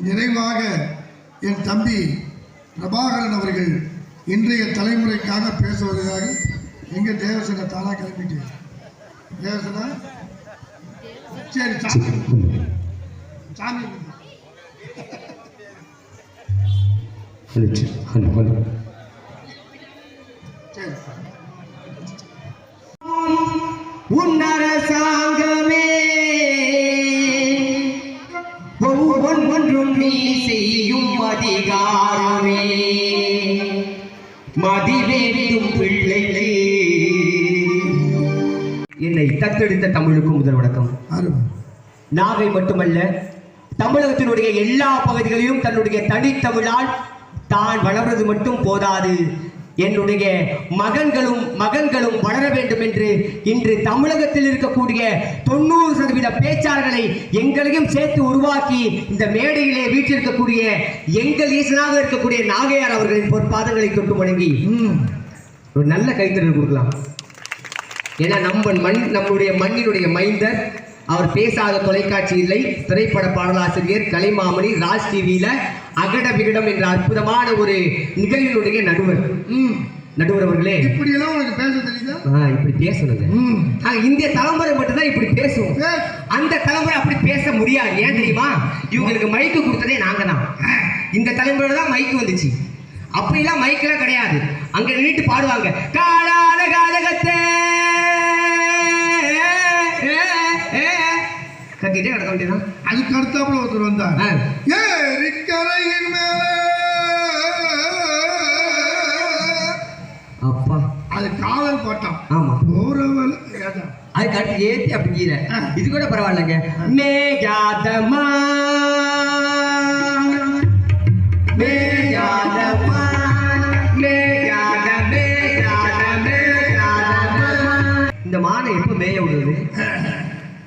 நிறைவாக என் தம்பி பிரபாகரன் அவர்கள் இன்றைய தலைமுறைக்காக பேசுவதற்காக எங்கள் தேவசன தானாக கிளம்பிட்டு. தேவசனா? சரி சாமி சாமி. ஹலோ ஹலோ சரி. உன்னரசாங்கமே அதிகாரமே. மதிவேண்டும் பிள்ளைகளே. என்னை தத்தெடுத்த தமிழுக்கு முதல் வணக்கம். நாகை மட்டுமல்ல தமிழகத்தினுடைய எல்லா பகுதிகளிலும் தன்னுடைய தனித்தமிழால் தான் வளர்வது மட்டும் போதாது. என்னுடைய மகன்களும் மகன்களும் வேண்டும் என்று இன்று தமிழகத்தில் இருக்கக்கூடிய தொண்ணூறு சதவீத பேச்சாளர்களை எங்களையும் சேர்த்து உருவாக்கி இந்த மேடையிலே வீட்டிருக்கக்கூடிய எங்கள் ஈசனாக இருக்கக்கூடிய நாகையார் அவர்களின் பொற்பாதங்களை தொட்டு வணங்கி ஒரு நல்ல கைத்தறல் கொடுக்கலாம். ஏன்னா நம்ம மண் நம்முடைய மண்ணினுடைய மைந்தர் அவர் பேசாத தொலைக்காட்சி இல்லை திரைப்பட பாடலாசிரியர் கலைமாமணி ராஜ் டிவியில அகட விகடம் என்ற அற்புதமான ஒரு நிகழ்வினுடைய நடுவர். நடுவர் அவர்களே. இப்படியெல்லாம் உனக்கு பேச தெரியுதா? இப்படி பேசணுங்க. ம். ஆ, இந்திய தலைமுறை மட்டும்தான் இப்படி பேசுவோம். அந்த தலைமுறை அப்படி பேச முடியாது. ஏன் தெரியுமா? இவங்களுக்கு மைக்கு கொடுத்ததே நாங்க தான். இந்த தலைமுறையில தான் மைக்கு வந்துச்சு. அப்படிலாம் மைக்கெல்லாம் கிடையாது. அங்க நின்னுட்டு பாடுவாங்க. காலால காலகத்தே கத்திட்டே கிடக்க வேண்டியதான் அதுக்கு அடுத்தாப்புல ஒருத்தர் வந்தார். ஆ. அடுத்து ஏத்தி அப்படி கீரை. இது கூட பரவாயில்லைங்க. மேகாதமா மேகாதமா மேகாத மேகாத மேகாதமா இந்த மானை எப்போ மேய விடுது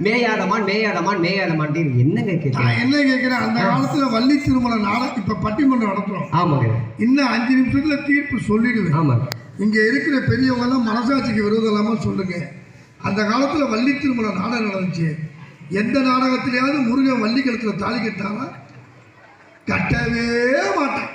மேயாதமான் மேயாதமான் மேயாதமான் என்னங்க கேட்குறேன் என்ன கேட்கிறேன் அந்த காலத்துல வள்ளி திருமண நாடகம் இப்ப பட்டிமன்றம் நடத்துறோம். ஆமாங்க. இன்னும் அஞ்சு நிமிஷத்துல தீர்ப்பு சொல்லிடுவேன். ஆமாங்க. இங்க இருக்கிற பெரியவங்க எல்லாம் மனசாட்சிக்கு விரோதம் இல்லாம சொல்லுங்க. அந்த காலத்தில் வள்ளி திருமண நாடகம் நடந்துச்சு. எந்த நாடகத்திலேயாவது முருகன் வள்ளி கழுத்தில் தாலி கட்டானா கட்டவே மாட்டேன்.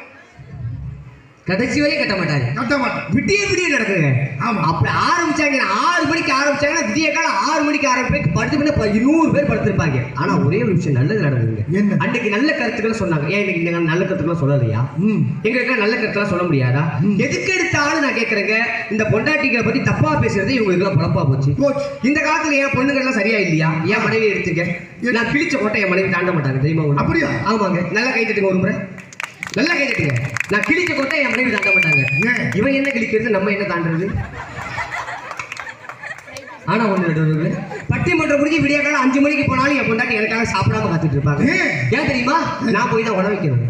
கடைசி வரை கட்ட மாட்டாங்க கட்ட மாட்டேன் விடிய விடிய நடக்குங்க. ஆமா. அப்படி ஆரம்பிச்சாங்க ஆறு மணிக்கு ஆரம்பிச்சாங்கன்னா விடிய காலம் ஆறு மணிக்கு ஆரம்பிச்சு படுத்து பண்ண நூறு பேர் படுத்திருப்பாங்க. ஆனா ஒரே ஒரு விஷயம் நல்லது நடந்ததுங்க. என்ன? அன்னைக்கு நல்ல கருத்துக்களை சொன்னாங்க. ஏன் இன்னைக்கு நீங்க நல்ல கருத்துக்களை சொல்லலையா? எங்களுக்கு நல்ல கருத்துலாம் சொல்ல முடியாதா? எதுக்கு எடுத்தாலும் நான் கேட்கறேங்க இந்த பொண்டாட்டிகளை பத்தி தப்பா பேசுறது இவங்களுக்கு எல்லாம் பழப்பா போச்சு. இந்த காலத்துல என் பொண்ணுங்க எல்லாம் சரியா இல்லையா? என் மனைவி எடுத்துக்க நான் கிழிச்ச கோட்டை என் மனைவி தாண்ட மாட்டாங்க தெரியுமா? அப்படியா? ஆமாங்க. நல்லா கை தட்டுங்க ஒரு முறை. நல்லா கை தட்டுங்க நான் கிழிச்ச கோட்டை என் மனைவி தாண்ட மாட்டாங்க? இவன் என்ன கிழிக்கிறது நம்ம என்ன தாண்டுறது? ஆனா ஒண்ணு நடுவர்களே பட்டிமன்றம் முடிஞ்சு விடிய காலம் அஞ்சு மணிக்கு போனாலும் என் பொண்டாட்டி எனக்காக சாப்பிடாம காத்துட்டு இருப்பாங்க. ஏன்? தெரியுமா? நான் போய் தான் உணவு வைக்கணும்.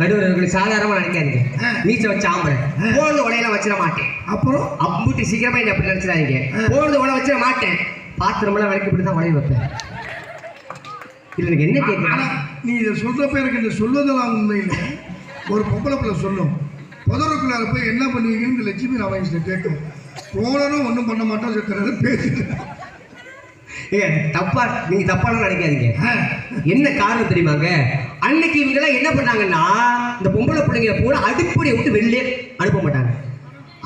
நடுவர்களுக்கு சாதாரணமா நினைக்காதீங்க. மீச வச்ச ஆம்பளை போனது உலையெல்லாம் வச்சிட மாட்டேன். அப்புறம்? அம்புட்டு சீக்கிரமா என்ன அப்படி நினைச்சிடாதீங்க. போனது உலை வச்சிட மாட்டேன். பாத்திரமெல்லாம் விளக்கிப்பட்டு தான் உலைய வைப்பேன். இல்ல எனக்கு என்ன கேட்கணும் நீ இதை சொல்றப்ப எனக்கு இந்த சொல்வதெல்லாம் உண்மையில. ஒரு பொம்பளை பிள்ளை சொல்லும். புதருக்குள்ளார போய் என்ன பண்ணுவீங்கன்னு லட்சுமி ராமகிருஷ்ணன் கேட்கும். போனரும் ஒன்றும் பண்ண மாட்டோம் சொல்றது பேசிட்டு ஏங்க தப்பா நீங்க தப்பாலாம் நினைக்காதீங்க. என்ன காரணம் தெரியுமாங்க? அன்னைக்கு இவங்க எல்லாம் என்ன பண்ணாங்கன்னா இந்த பொம்பளை பிள்ளைங்க பூரா அடுப்படியை விட்டு வெளியே அனுப்ப மாட்டாங்க.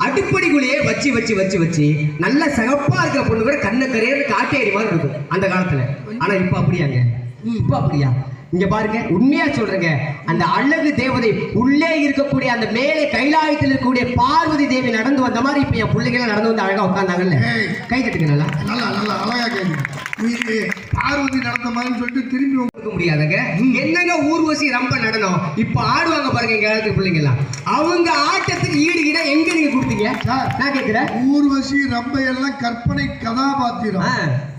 அடுப்படிக்குள்ளேயே வச்சு வச்சு வச்சு வச்சு நல்ல சிகப்பா இருக்கிற பொண்ணு கூட கண்ண கரையன்னு காட்டேரி மாதிரி இருக்கும் அந்த காலத்துல. ஆனா இப்ப அப்படியாங்க? இப்ப அப்படியா இங்க பாருங்க உண்மையா சொல்றேங்க. அந்த அழகு தேவதை உள்ளே இருக்கக்கூடிய அந்த மேலே கைலாயத்தில் இருக்கக்கூடிய பார்வதி தேவி நடந்து வந்த மாதிரி இப்ப என் எல்லாம் நடந்து வந்து அழகா உட்காந்தாங்கல்ல. கை தட்டுங்க நல்லா. நல்லா நல்லா அழகா கேள்வி பார்வதி நடந்த மாதிரி சொல்லிட்டு திரும்பி கொடுக்க முடியாதுங்க. என்னங்க ஊர்வசி ரொம்ப நடனம்? இப்ப ஆடுவாங்க பாருங்க எங்க காலத்து பிள்ளைங்க எல்லாம். அவங்க ஆட்டத்துக்கு ஈடு ஈடா எங்க நீங்க கொடுத்தீங்க. நான் கேக்குறேன். ஊர்வசி ரம்பை எல்லாம் கற்பனை கதாபாத்திரம்.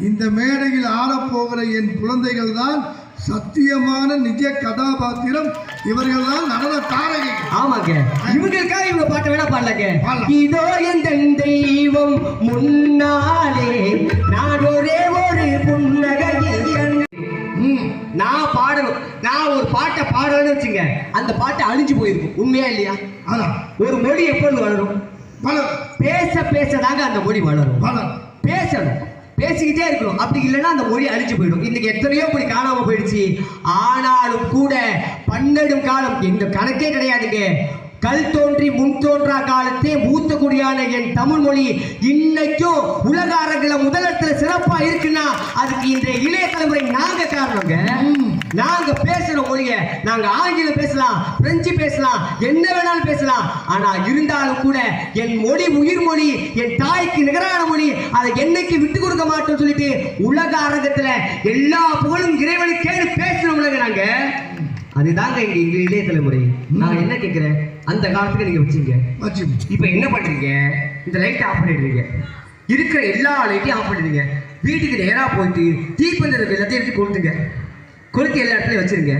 இந்த மேடையில் ஆடப்போகிற என் குழந்தைகள் தான் சத்தியமான நிஜ கதாபாத்திரம் இவர்கள் தான் நடன ஆமாங்க. இவங்களுக்காக இவங்க பாட்டு வேணா பாடலாங்க. இதோ எந்த தெய்வம் முன்னாலே நான் ஒரே ஒரு புன்னகையில் நான் பாடணும். நான் ஒரு பாட்டை பாடணும்னு வச்சுங்க அந்த பாட்டு அழிஞ்சு போயிருக்கும். உண்மையா இல்லையா? ஒரு மொழி எப்பொழுது வளரும்? பலர் பேச பேசதாங்க அந்த மொழி வளரும். பலர் பேசணும். பேசிக்கிட்டே இருக்கணும். அப்படி இல்லைன்னா அந்த மொழி அழிஞ்சு போயிடும். இன்னைக்கு எத்தனையோ மொழி காணாம போயிடுச்சு. ஆனாலும் கூட பன்னெடும் காலம் இந்த கணக்கே கிடையாதுங்க. கல் தோன்றி முன் தோன்றா காலத்தே மூத்த குடியான என் தமிழ் மொழி இன்னைக்கும் உலக அரங்குல முதலிடத்துல சிறப்பா இருக்குன்னா அதுக்கு இன்றைய இளைய தலைமுறை நாங்க காரணங்க. நாங்க பேசுற மொழிய நாங்க ஆங்கிலம் பேசலாம் பிரெஞ்சு பேசலாம் என்ன வேணாலும் பேசலாம். ஆனா இருந்தாலும் கூட என் மொழி உயிர் மொழி என் தாய்க்கு நிகரான மொழி அதை என்னைக்கு விட்டு கொடுக்க மாட்டோம் சொல்லிட்டு உலக அரங்கத்துல எல்லா புகழும் இறைவனுக்கேன்னு பேசுறவங்க நாங்க. அதுதாங்க எங்க எங்க இளைய தலைமுறை. நான் என்ன கேட்கிறேன் அந்த காலத்துக்கு நீங்க வச்சீங்க. வச்சு இப்போ என்ன பண்றீங்க? இந்த லைட்டை ஆஃப் பண்ணிடுறீங்க. இருக்கிற எல்லா லைட்டையும் ஆஃப் பண்ணிடுங்க வீட்டுக்கு நேரா போயிட்டு தீப்பந்தம் எல்லாத்தையும் எடுத்து கொளுத்துங்க. கொளுத்தி எல்லா இடத்துலயும் வச்சிருங்க.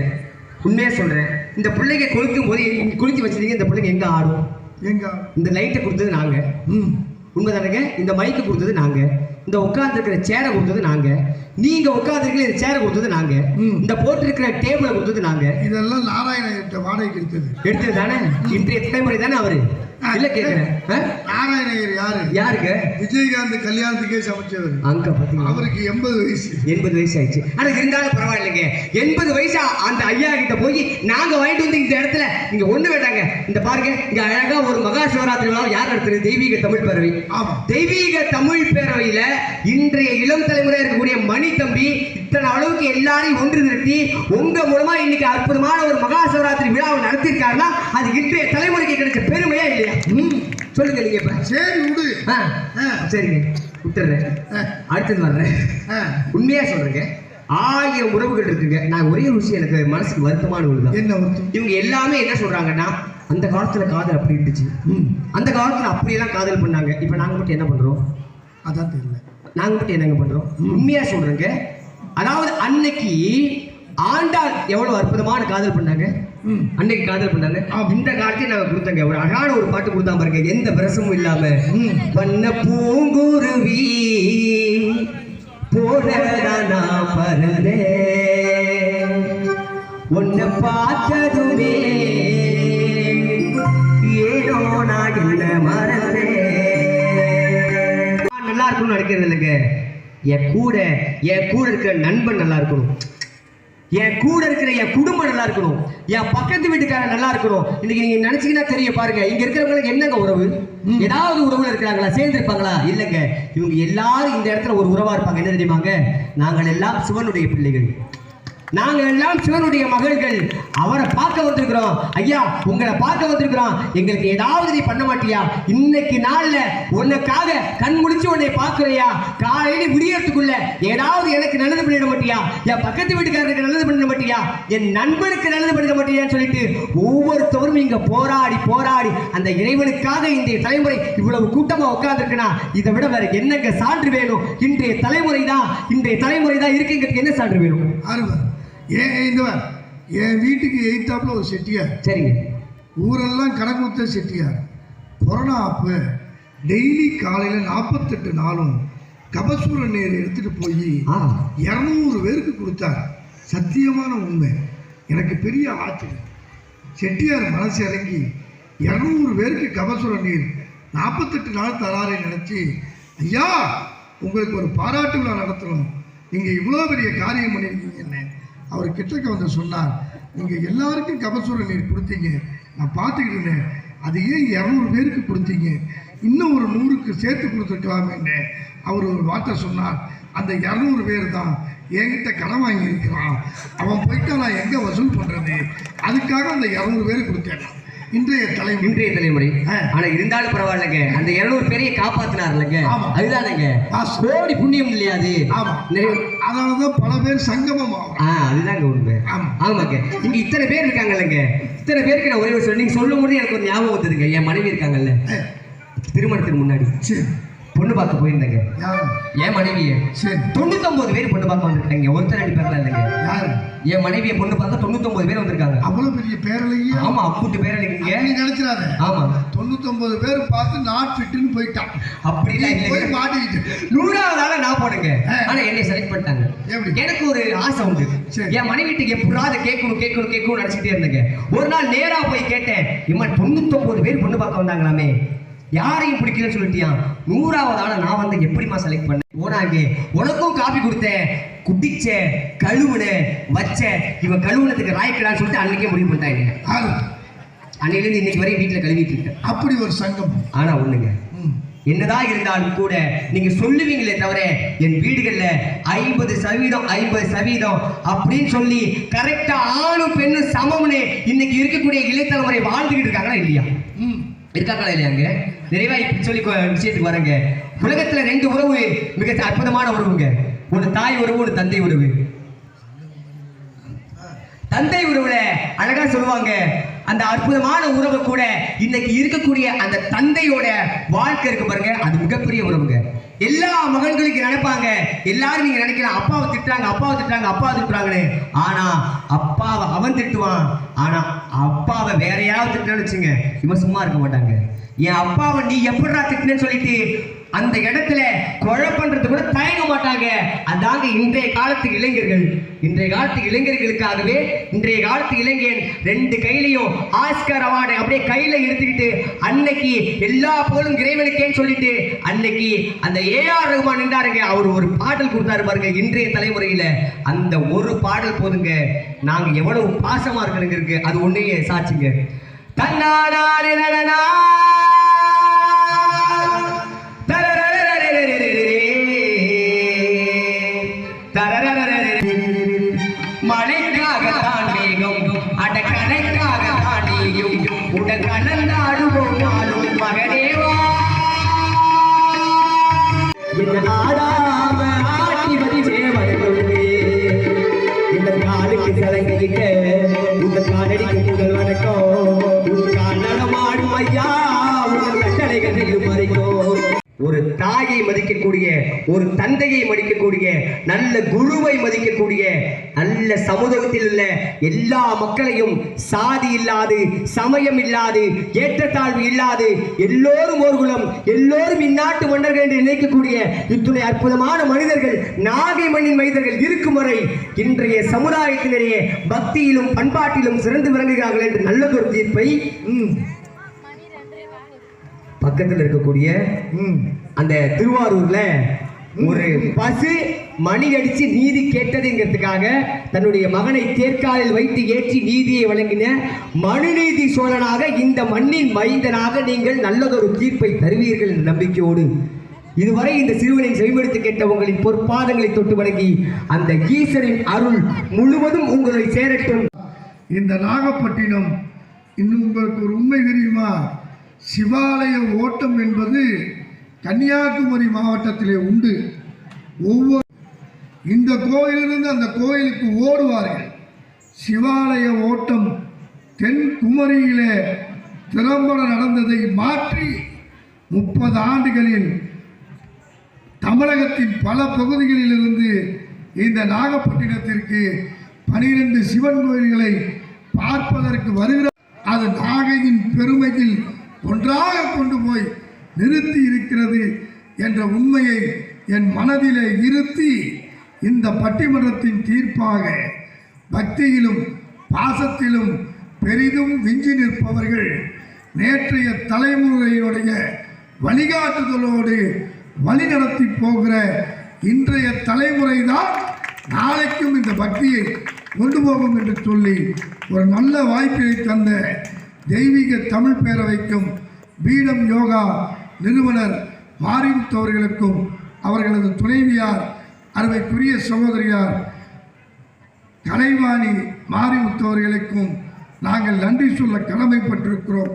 உண்மையா சொல்றேன். இந்த பிள்ளைங்க கொளுத்தும் போது கொளுத்தி வச்சிருக்கீங்க இந்த பிள்ளைங்க எங்க ஆடும்? எங்க? இந்த லைட்டை கொடுத்தது நாங்க. ம். உண்மைதானங்க? இந்த மைக்கு கொடுத்தது நாங்க. இந்த உட்கார்ந்துருக்கிற சேரை கொடுத்தது நாங்க. நீங்க உட்கார்ந்துருக்கிற இந்த சேரை கொடுத்தது நாங்க. இந்த போட்டிருக்கிற டேபிளை கொடுத்தது நாங்க. இதெல்லாம் நாராயணகிட்ட வாடகைக்கு எடுத்தது. எடுத்தது தானே? இன்றைய தலைமுறை தானே அவரு? இல்ல கேக்குறேன்? நாராயணகிரி யாரு? யாருங்க விஜயகாந்த் கல்யாணத்துக்கே சமைச்சவர் அங்க பாத்தீங்களா? அவருக்கு எண்பது வயசு. எண்பது வயசு ஆயிடுச்சு. ஆனா இருந்தாலும் பரவாயில்லைங்க. எண்பது வயசா? அந்த ஐயா கிட்ட போய் நாங்க வாங்கிட்டு வந்து இந்த இடத்துல நீங்க ஒண்ணு வேண்டாங்க. இந்த பாருங்க இங்க அழகா ஒரு மகா சிவராத்திரி விழா யார் நடத்துறது? தெய்வீக தமிழ் பேரவை. தெய்வீக தமிழ் பேரவையில இன்றைய இளம் தலைமுறை இருக்கக்கூடிய மணி தம்பி இத்தனை அளவுக்கு எல்லாரையும் ஒன்று திரட்டி உங்க மூலமா இன்னைக்கு அற்புதமான ஒரு மகா சிவராத்திரி விழாவை நடத்திருக்காருன்னா அது இன்றைய தலைமுறைக்கு கிடைச்ச பெருமையா இல்லையா? சொல்லுங்க நீங்க இப்ப. சரி விடு. சரிங்க விட்டுறேன் அடுத்தது வர்றேன். உண்மையா சொல்றேங்க ஆயிரம் உறவுகள் இருக்குங்க. நான் ஒரே விஷயம் எனக்கு மனசுக்கு வருத்தமான ஒண்ணுதான். என்ன இவங்க எல்லாமே என்ன சொல்றாங்கன்னா அந்த காலத்துல காதல் அப்படி இருந்துச்சு. அந்த காலத்துல அப்படியெல்லாம் காதல் பண்ணாங்க. இப்ப நாங்க மட்டும் என்ன பண்றோம்? அதான் தெரியல. நாங்க மட்டும் என்னங்க பண்றோம்? உண்மையா சொல்றேங்க அதாவது அன்னைக்கு ஆண்டாள் எவ்வளவு அற்புதமான காதல் பண்ணாங்க? அன்னைக்கு காதல் பண்ணாங்க. இந்த காலத்தையும் நாங்க கொடுத்தாங்க. ஒரு அழகான ஒரு பாட்டு கொடுத்தா பாருங்க. எந்த பிரசமும் இல்லாம. பண்ண பூங்குருவி போனதான் பரதே. உன்னை பார்த்ததுமே ஏனோ நான் என்ன மறந்தேன் நல்லா இருக்கணும்னு நினைக்கிறது இல்லைங்க என் கூட என் கூட இருக்கிற நண்பன் நல்லா இருக்கணும். என் கூட இருக்கிற என் குடும்பம் நல்லா இருக்கணும். என் பக்கத்து வீட்டுக்காரன் நல்லா இருக்கணும். இன்னைக்கு நீங்க நினைச்சீங்கன்னா தெரிய பாருங்க. இங்க இருக்கிறவங்களுக்கு என்னங்க உறவு? ஏதாவது உறவுல இருக்கிறாங்களா? சேர்ந்து இருப்பாங்களா இல்லைங்க. இவங்க எல்லாரும் இந்த இடத்துல ஒரு உறவா இருப்பாங்க. என்ன தெரியுமாங்க? நாங்கள் எல்லாம் சிவனுடைய பிள்ளைகள். நாங்கள் எல்லாம் சிவனுடைய மகள்கள். அவரை பார்க்க வந்திருக்கிறோம். ஐயா உங்களை பார்க்க வந்திருக்கிறோம். எங்களுக்கு ஏதாவது நீ பண்ண மாட்டியா? இன்னைக்கு நாள்ல உனக்காக கண் முடிச்சு உன்னை பார்க்கிறையா காலையில விடியறதுக்குள்ள ஏதாவது எனக்கு நல்லது பண்ணிட மாட்டியா? என் பக்கத்து வீட்டுக்காரருக்கு நல்லது பண்ணிட மாட்டியா? என் நண்பனுக்கு நல்லது பண்ணிட மாட்டியான்னு சொல்லிட்டு ஒவ்வொருத்தவரும் இங்க போராடி போராடி அந்த இறைவனுக்காக இன்றைய தலைமுறை இவ்வளவு கூட்டமா உட்கார்ந்துருக்குன்னா இதை விட வேற என்னங்க சான்று வேணும்? இன்றைய தலைமுறை தான் இன்றைய தலைமுறை தான் இருக்குங்கிறதுக்கு என்ன சான்று வேணும்? ஆறுவர் ஏன் இந்த. என் வீட்டுக்கு எயித்தாப்புல ஒரு செட்டியார். சரிங்க ஊரெல்லாம் கணக்குத்த செட்டியார். கொரோனா அப்போ டெய்லி காலையில் நாற்பத்தெட்டு நாளும் கபசூர நீர் எடுத்துட்டு போய் இரநூறு பேருக்கு கொடுத்தார். சத்தியமான உண்மை. எனக்கு பெரிய ஆச்சரியம். செட்டியார் மனசு இறங்கி இரநூறு பேருக்கு கபசுர நீர் நாற்பத்தெட்டு நாள் தராரை நினச்சி ஐயா உங்களுக்கு ஒரு பாராட்டு விழா நடத்தணும். நீங்கள் இவ்வளோ பெரிய காரியம் பண்ணியிருக்கீங்க என்ன? அவர் கிட்டக்க வந்து சொன்னார் நீங்கள் எல்லாருக்கும் கபசுர நீர் கொடுத்தீங்க. நான் பார்த்துக்கிட்டு இருந்தேன் அது ஏன் இரநூறு பேருக்கு கொடுத்தீங்க? இன்னும் ஒரு நூறுக்கு சேர்த்து கொடுத்துருக்கலாமேன்னு அவர் ஒரு வார்த்தை சொன்னார். அந்த இரநூறு பேர் தான் என்கிட்ட கடன் வாங்கி இருக்கிறான் அவன் போயிட்டா நான் எங்கே வசூல் பண்ணுறது அதுக்காக அந்த இரநூறு பேர் கொடுத்தேன். இன்றைய தலைமுறை. இன்றைய தலைமுறை. ஆனா இருந்தாலும் பரவாயில்லைங்க. அந்த இருநூறு பேரையும் காப்பாத்தினார்லங்க. அதுதானங்க. கோடி புண்ணியம் இல்லையா அது? ஆமாம் நிறைய அதனால தான் பல பேர் சங்கமம் ஆகும். ஆ அதுதாங்க உண்மை. ஆமா. ஆமாங்க. இங்க இத்தனை பேர் இருக்காங்கல்லங்க. இத்தனை பேருக்கு நான் ஒரே ஒரு சொல்லி நீங்க சொல்லும் போது எனக்கு ஒரு ஞாபகம் வந்ததுங்க என் மனைவி இருக்காங்கல்ல. திருமணத்துக்கு முன்னாடி. சரி பொண்ணு பார்க்க போயிருந்தேங்க. யார்? என் மனைவியை. சரி. தொண்ணூத்தொன்பது பேர் பொண்ணு பார்க்க வந்திருக்காங்க. ஒருத்தர் ரெண்டு பேர்லாம் இல்லைங்க. யார்? என் மனைவியை பொண்ணு பார்க்க தொண்ணூத்தொன்பது பேர் வந்திருக்காங்க. அவ்வளோ பெரிய பேரலையே. ஆமா அப்புட்டு பேர் இல்லைங்க நீ நினைச்சிடாத. ஆமா. தொண்ணூத்தொன்பது பேர் பார்த்து நாட் ஃபிட்டுன்னு போயிட்டான். அப்படிலாம் நீ போய் மாட்டிக்கிட்டு. நூறாவது ஆளா நான் போனேங்க. ஆனா என்னை செலக்ட் பண்ணிட்டாங்க? எனக்கு ஒரு ஆசை உண்டு. என் மனைவிட்டு எப்படாத கேட்கணும் கேட்கணும் கேட்கணும் நினைச்சிட்டே இருந்தேங்க. ஒரு நாள் நேரா போய் கேட்டேன் இம்மா தொண்ணூத்தொன்பது பேர் பொண்ணு பார்க்க வந்தாங்களாமே. யாரையும் பிடிக்கலன்னு சொல்லிட்டியா? நூறாவது ஆளா நான் வந்து எப்படிம்மா செலக்ட் பண்ணேன் போனாங்க. உனக்கும் காபி கொடுத்தேன். குடிச்ச கழுவுன வச்ச இவன் கழுவுனதுக்கு ராய்க்கலான்னு சொல்லிட்டு அன்னைக்கே முடிவு பண்ணிட்டாங்க. அன்னையிலேருந்து இன்னைக்கு வரையும் வீட்டில் கழுவிட்டு இருக்கேன். அப்படி ஒரு சங்கம். ஆனா ஒண்ணுங்க. என்னதான் இருந்தாலும் கூட நீங்க சொல்லுவீங்களே தவிர என் வீடுகள்ல ஐம்பது சதவீதம் ஐம்பது சதவீதம் அப்படின்னு சொல்லி கரெக்டா ஆணும் பெண்ணும் சமம்னு இன்னைக்கு இருக்கக்கூடிய இளைத்தலைமுறை வாழ்ந்துகிட்டு இருக்காங்களா இல்லையா? ம். இருக்காங்களா இல்லையாங்க நிறைவா இப்படி சொல்லி விஷயத்துக்கு வரங்க உலகத்துல ரெண்டு உறவு மிக அற்புதமான உறவுங்க. ஒரு தாய் உறவு ஒரு தந்தை உறவு. தந்தை உறவுல அழகா சொல்லுவாங்க. அந்த அற்புதமான உறவு கூட இன்னைக்கு இருக்கக்கூடிய அந்த தந்தையோட வாழ்க்கை இருக்கு பாருங்க. அது மிகப்பெரிய உறவுங்க. எல்லா மகன்களுக்கு நினைப்பாங்க. எல்லாரும் நீங்க நினைக்கலாம். அப்பாவை திட்டுறாங்க அப்பாவை திட்டாங்க அப்பாவை திட்டுறாங்கன்னு. ஆனா அப்பாவை அவன் திட்டுவான். ஆனா அப்பாவை வேற யாராவது திட்டுறான்னு வச்சுங்க இவன் சும்மா இருக்க மாட்டாங்க. என் அப்பாவை நீ எப்படிடா திட்டினு சொல்லிட்டு அந்த இடத்துல கொலை பண்றது கூட தயங்க மாட்டாங்க. அதாங்க இன்றைய காலத்து இளைஞர்கள். இன்றைய காலத்து இளைஞர்களுக்காகவே இன்றைய காலத்து இளைஞன் ரெண்டு கையிலையும் ஆஸ்கர் அவார்டு அப்படியே கையில எடுத்துக்கிட்டு அன்னைக்கு எல்லா போலும் இறைவனுக்கேன்னு சொல்லிட்டு அன்னைக்கு அந்த ஏஆர் ரகுமான் நின்றாருங்க. அவர் ஒரு பாடல் கொடுத்தாரு பாருங்க இன்றைய தலைமுறையில. அந்த ஒரு பாடல் போதுங்க. நாங்க எவ்வளவு பாசமா இருக்கிறோங்க அது ஒன்றையே சாட்சிங்க. தன்னானே உடன் தாயை மதிக்கக்கூடிய ஒரு தந்தையை மதிக்கக்கூடிய நல்ல குருவை மதிக்கக்கூடிய நல்ல சமூகத்தில் உள்ள எல்லா மக்களையும் சாதி இல்லாது சமயம் இல்லாது ஏற்றத்தாழ்வு இல்லாது எல்லோரும் ஒரு குலம் எல்லோரும் இந்நாட்டு மன்னர்கள் என்று நினைக்கக்கூடிய இத்துணை அற்புதமான மனிதர்கள் நாகை மண்ணின் மனிதர்கள் இருக்கும் வரை இன்றைய சமுதாயத்தினரே பக்தியிலும் பண்பாட்டிலும் சிறந்து விளங்குகிறார்கள் என்று நல்லதொரு தீர்ப்பை பக்கத்தில் இருக்கக்கூடிய. அந்த திருவாரூர்ல ஒரு பசு மணி அடிச்சு நீதி கேட்டதுங்கிறதுக்காக தன்னுடைய மகனை தேர்காலில் வைத்து ஏற்றி நீதியை வழங்கின மனுநீதி சோழனாக இந்த மண்ணின் மைந்தனாக நீங்கள் நல்லதொரு தீர்ப்பை தருவீர்கள் என்ற நம்பிக்கையோடு இதுவரை இந்த சிறுவனின் செவிமடுத்து கேட்ட உங்களின் பொற்பாதங்களை தொட்டு வணங்கி அந்த ஈசரின் அருள் முழுவதும் உங்களை சேரட்டும். இந்த நாகப்பட்டினம் இன்னும் உங்களுக்கு ஒரு உண்மை தெரியுமா? சிவாலய ஓட்டம் என்பது கன்னியாகுமரி மாவட்டத்திலே உண்டு. ஒவ்வொரு இந்த கோயிலிருந்து அந்த கோயிலுக்கு ஓடுவார்கள். சிவாலய ஓட்டம் தென் குமரியிலே திறம்பட நடந்ததை மாற்றி முப்பது ஆண்டுகளில் தமிழகத்தின் பல பகுதிகளிலிருந்து இந்த நாகப்பட்டினத்திற்கு பனிரெண்டு சிவன் கோயில்களை பார்ப்பதற்கு வருகிற அது நாகையின் பெருமையில் ஒன்றாக கொண்டு போய் நிறுத்தி இருக்கிறது என்ற உண்மையை என் மனதிலே இருத்தி இந்த பட்டிமன்றத்தின் தீர்ப்பாக பக்தியிலும் பாசத்திலும் பெரிதும் விஞ்சி நிற்பவர்கள் நேற்றைய தலைமுறையுடைய வழிகாட்டுதலோடு வழிநடத்தி போகிற இன்றைய தலைமுறை தான் நாளைக்கும் இந்த பக்தியை கொண்டு போகும் என்று சொல்லி ஒரு நல்ல வாய்ப்பினை தந்த தெய்வீக தமிழ் பேரவைக்கும் பீடம் யோகா நிறுவனர் மாரிமுத்து அவர்களுக்கும் அவர்களது துணைவியார் அருமைக்குரிய சகோதரியார் கலைவாணி மாரிமுத்து அவர்களுக்கும் நாங்கள் நன்றி சொல்ல கடமைப்பட்டிருக்கிறோம்.